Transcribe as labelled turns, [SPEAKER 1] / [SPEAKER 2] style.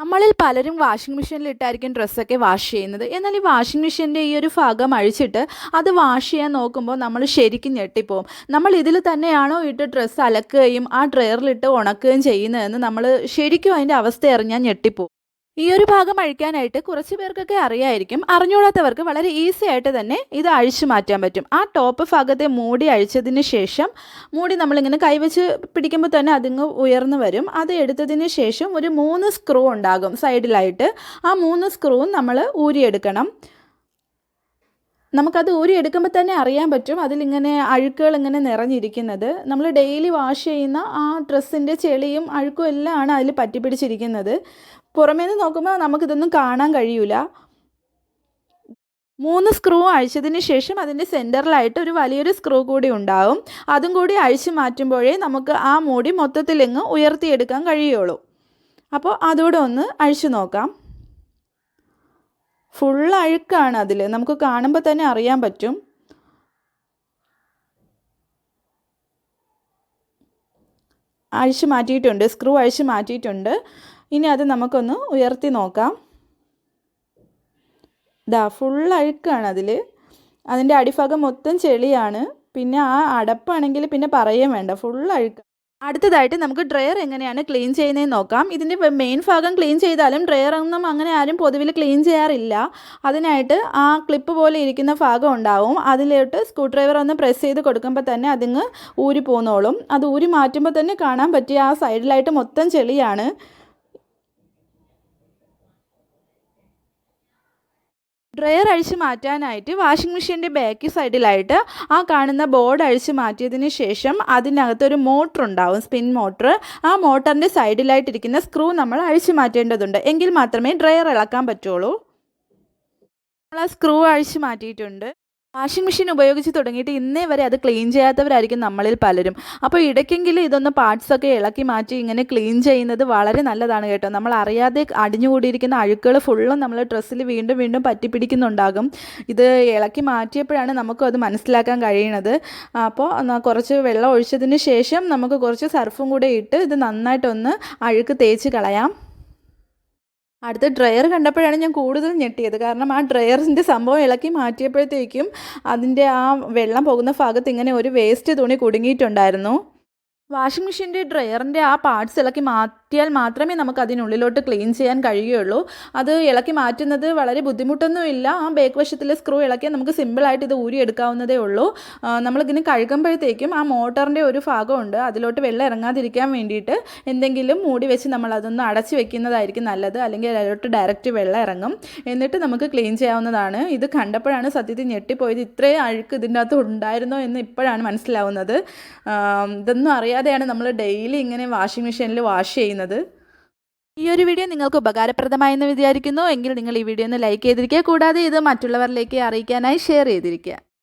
[SPEAKER 1] നമ്മളിൽ പലരും വാഷിംഗ് മെഷീനിൽ ഇട്ടായിരിക്കും ഡ്രസ്സൊക്കെ വാഷ് ചെയ്യുന്നത്. എന്നാൽ ഈ വാഷിംഗ് മെഷീന്റെ ഈ ഒരു ഭാഗം അഴിച്ചിട്ട് അത് വാഷ് ചെയ്യാൻ നോക്കുമ്പോൾ നമ്മൾ ശരിക്കും ഞെട്ടിപ്പോവും. നമ്മൾ ഇതിൽ തന്നെയാണോ ഇട്ട് ഡ്രസ്സ് അലക്കുകയും ആ ഡ്രയറിലിട്ട് ഉണക്കുകയും ചെയ്യുന്നതെന്ന് നമ്മൾ ശരിക്കും അതിന്റെ അവസ്ഥ അറിഞ്ഞാൽ ഞെട്ടിപ്പോവും. ഈ ഒരു ഭാഗം അഴിക്കാനായിട്ട് കുറച്ച് പേർക്കൊക്കെ അറിയായിരിക്കും. അറിഞ്ഞുകൂടാത്തവർക്ക് വളരെ ഈസി ആയിട്ട് തന്നെ ഇത് അഴിച്ചു മാറ്റാൻ പറ്റും. ആ ടോപ്പ് ഭാഗത്തെ മൂടി അഴിച്ചതിന് ശേഷം മൂടി നമ്മളിങ്ങനെ കൈവച്ച് പിടിക്കുമ്പോൾ തന്നെ അതിങ്ങ് ഉയർന്നു വരും. അത് എടുത്തതിന് ശേഷം ഒരു മൂന്ന് സ്ക്രൂ ഉണ്ടാകും. സൈഡിലായിട്ട് ആ മൂന്ന് സ്ക്രൂവും നമ്മൾ ഊരിയെടുക്കണം. നമുക്കത് ഊരി എടുക്കുമ്പോൾ തന്നെ അറിയാൻ പറ്റും. അതിലിങ്ങനെ അഴുക്കുകൾ ഇങ്ങനെ നിറഞ്ഞിരിക്കുന്നത്. നമ്മൾ ഡെയിലി വാഷ് ചെയ്യുന്ന ആ ഡ്രസ്സിന്റെ ചെളിയും അഴുക്കും എല്ലാം ആണ് അതിൽ പറ്റിപ്പിടിച്ചിരിക്കുന്നത്. പുറമേ നിന്ന് നോക്കുമ്പോൾ നമുക്കിതൊന്നും കാണാൻ കഴിയൂല. മൂന്ന് സ്ക്രൂ അഴിച്ചതിന് ശേഷം അതിന്റെ സെന്ററിലായിട്ട് ഒരു വലിയൊരു സ്ക്രൂ കൂടി ഉണ്ടാവും. അതും കൂടി അഴിച്ചു മാറ്റുമ്പോഴേ നമുക്ക് ആ മൂടി മൊത്തത്തിലെങ്ങ് ഉയർത്തിയെടുക്കാൻ കഴിയുള്ളൂ. അപ്പോൾ അതുകൂടെ ഒന്ന് അഴിച്ചു നോക്കാം. ഫുൾ അഴുക്കാണ് അതിൽ നമുക്ക് കാണുമ്പോൾ തന്നെ അറിയാൻ പറ്റും. അഴിച്ച് മാറ്റിയിട്ടുണ്ട്. സ്ക്രൂ അഴിച്ച് മാറ്റിയിട്ടുണ്ട്. ഇനി അത് നമുക്കൊന്ന് ഉയർത്തി നോക്കാം. ഇതാ ഫുൾ അഴുക്കാണ് അതിൽ അതിന്റെ അടിഭാഗം മൊത്തം ചെളിയാണ്. പിന്നെ ആ അടപ്പാണെങ്കിൽ പിന്നെ പറയുകയും വേണ്ട ഫുൾ അഴുക്ക് അടുത്തതായിട്ട് നമുക്ക് ഡ്രയർ എങ്ങനെയാണ് ക്ലീൻ ചെയ്യുന്നതെന്ന് നോക്കാം. ഇതിന്റെ മെയിൻ ഭാഗം ക്ലീൻ ചെയ്താലും ഡ്രയർ ഒന്നും അങ്ങനെ ആരും പൊതുവിൽ ക്ലീൻ ചെയ്യാറില്ല. അതിനായിട്ട് ആ ക്ലിപ്പ് പോലെ ഇരിക്കുന്ന ഭാഗം ഉണ്ടാവും. അതിലോട്ട് സ്ക്രൂ ഡ്രൈവർ ഒന്ന് പ്രസ് ചെയ്ത് കൊടുക്കുമ്പോൾ തന്നെ അതിങ്ങ് ഊരി പോന്നോളും. അത് ഊരി മാറ്റുമ്പോൾ തന്നെ കാണാൻ പറ്റിയ ആ സൈഡിലായിട്ട് മൊത്തം ചെളിയാണ്. ഡ്രയർ അഴിച്ച് മാറ്റാനായിട്ട് വാഷിംഗ് മെഷീന്റെ ബാക്ക് സൈഡിലായിട്ട് ആ കാണുന്ന ബോർഡ് അഴിച്ച് മാറ്റിയതിന് ശേഷം അതിനകത്തൊരു മോട്ടർ ഉണ്ടാവും സ്പിൻ മോട്ടർ. ആ മോട്ടറിന്റെ സൈഡിലായിട്ടിരിക്കുന്ന സ്ക്രൂ നമ്മൾ അഴിച്ചു മാറ്റേണ്ടതുണ്ട്. എങ്കിൽ മാത്രമേ ഡ്രയർ ഇളക്കാൻ പറ്റുള്ളൂ. നമ്മൾ ആ സ്ക്രൂ അഴിച്ചു മാറ്റിയിട്ടുണ്ട്. വാഷിംഗ് മെഷീൻ ഉപയോഗിച്ച് തുടങ്ങിയിട്ട് ഇന്നേ വരെ അത് ക്ലീൻ ചെയ്യാത്തവരായിരിക്കും നമ്മളിൽ പലരും. അപ്പോൾ ഇടയ്ക്കെങ്കിലും ഇതൊന്ന് പാർട്സൊക്കെ ഇളക്കി മാറ്റി ഇങ്ങനെ ക്ലീൻ ചെയ്യുന്നത് വളരെ നല്ലതാണ് കേട്ടോ. നമ്മൾ അറിയാതെ അടിഞ്ഞുകൂടിയിരിക്കുന്ന അഴുക്കുകൾ ഫുള്ളും നമ്മൾ ഡ്രസ്സിൽ വീണ്ടും വീണ്ടും പറ്റിപ്പിടിക്കുന്നുണ്ടാകും. ഇത് ഇളക്കി മാറ്റിയപ്പോഴാണ് നമുക്കും അത് മനസ്സിലാക്കാൻ കഴിയണത് അപ്പോൾ കുറച്ച് വെള്ളം ഒഴിച്ചതിന് ശേഷം നമുക്ക് കുറച്ച് സർഫും കൂടെ ഇട്ട് ഇത് നന്നായിട്ടൊന്ന് അഴുക്ക് തേച്ച് കളയാം. അടുത്ത ഡ്രയർ കണ്ടപ്പോഴാണ് ഞാൻ കൂടുതൽ ഞെട്ടിയത്. കാരണം ആ ഡ്രയറിന്റെ സംഭവം ഇളക്കി മാറ്റിയപ്പോഴത്തേക്കും അതിന്റെ ആ വെള്ളം പോകുന്ന ഭാഗത്ത് ഇങ്ങനെ ഒരു വേസ്റ്റ് തുണി കുടുങ്ങിയിട്ടുണ്ടായിരുന്നു. വാഷിംഗ് മെഷീന്റെ ഡ്രയറിന്റെ ആ പാർട്സ് ഇളക്കി മാറ്റിയാൽ മാത്രമേ നമുക്ക് അതിനുള്ളിലോട്ട് ക്ലീൻ ചെയ്യാൻ കഴിയുള്ളൂ അത് ഇളക്കി മാറ്റുന്നത് വളരെ ബുദ്ധിമുട്ടൊന്നുമില്ല. ആ ബേക്ക് വശത്തിലെ സ്ക്രൂ ഇളക്കിയാൽ നമുക്ക് സിമ്പിളായിട്ട് ഇത് ഊരിയെടുക്കാവുന്നതേ ഉള്ളൂ. നമ്മളിങ്ങനെ കഴുകുമ്പോഴത്തേക്കും ആ മോട്ടറിന്റെ ഒരു ഭാഗമുണ്ട്. അതിലോട്ട് വെള്ളം ഇറങ്ങാതിരിക്കാൻ വേണ്ടിയിട്ട് എന്തെങ്കിലും മൂടി വെച്ച് നമ്മൾ അതൊന്ന് അടച്ചു വെക്കുന്നതായിരിക്കും നല്ലത്. അല്ലെങ്കിൽ അതിലോട്ട് ഡയറക്റ്റ് വെള്ളം ഇറങ്ങും. എന്നിട്ട് നമുക്ക് ക്ലീൻ ചെയ്യാവുന്നതാണ്. ഇത് കണ്ടപ്പോഴാണ് സത്യത്തിൽ ഞെട്ടിപ്പോയത്. ഇത്രയും അഴുക്ക് ഇതിന്റെ അകത്ത് ഉണ്ടായിരുന്നോ എന്ന് ഇപ്പോഴാണ് മനസ്സിലാവുന്നത്. ഇതൊന്നും അറിയാതെയാണ് നമ്മൾ ഡെയിലി ഇങ്ങനെ വാഷിംഗ് മെഷീനിൽ വാഷ് ചെയ്യുന്നത്? ഈ ഒരു വീഡിയോ നിങ്ങൾക്ക് ഉപകാരപ്രദമായെന്ന് വിചാരിക്കുന്നു. എങ്കിൽ നിങ്ങൾ ഈ വീഡിയോ ഒന്ന് ലൈക്ക് ചെയ്തിരിക്കുക. കൂടാതെ ഇത് മറ്റുള്ളവരിലേക്ക് അറിയിക്കാനായി ഷെയർ ചെയ്തിരിക്കുക.